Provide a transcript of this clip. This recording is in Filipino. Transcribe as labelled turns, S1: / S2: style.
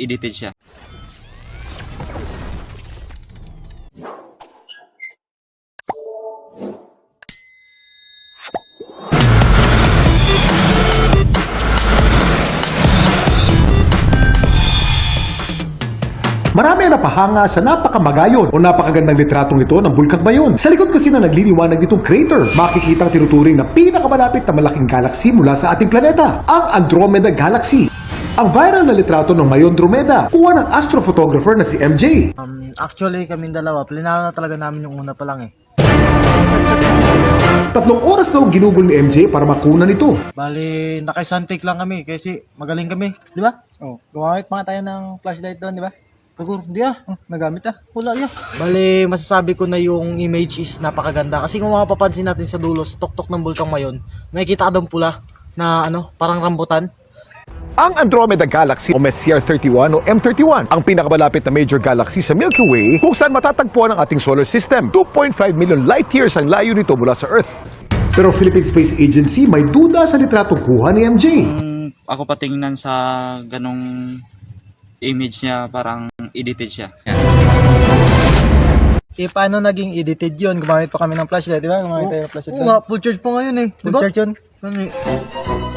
S1: edited siya.
S2: Marami ang napahanga sa napakamagayon o napakagandang litratong ito ng Bulkang Mayon. Sa likod kasi na nagliliwanag nitong crater, makikita ang tinuturing na pinakamalapit na malaking galaxy mula sa ating planeta, ang Andromeda Galaxy. Ang viral na litrato ng Mayon Dromeda, kuha ng astrophotographer na si MJ.
S3: Um, actually, kaming dalawa, plinano na talaga namin yung una pa lang eh.
S2: Tatlong oras daw ginugol ni MJ para makunan ito.
S3: Bali, nakaisantik lang kami kasi magaling kami, di ba? Oh, gumamit pa nga tayo ng flashlight doon, di ba? Siguro, hindi ah. Oh, nagamit ah. Wala yeah. Bali, masasabi ko na yung image is napakaganda. Kasi kung mapapansin natin sa dulo, sa tuktok ng bulkang mayon, may kita ka doon pula na ano, parang rambutan.
S4: Ang Andromeda Galaxy o Messier 31 o M31 ang pinakamalapit na major galaxy sa Milky Way kung saan matatagpuan ang ating solar system. 2.5 million light years ang layo nito mula sa Earth.
S2: Pero Philippine Space Agency may duda sa litratong kuha ni MJ.
S1: Kung ako patingnan sa ganong image niya, parang edited siya.
S3: Eh, paano naging edited yun? Gumamit pa kami ng flashlight, di ba? Gumamit tayo ng flashlight. Oo nga, full charge pa ngayon eh. Full charge yun. Ano eh?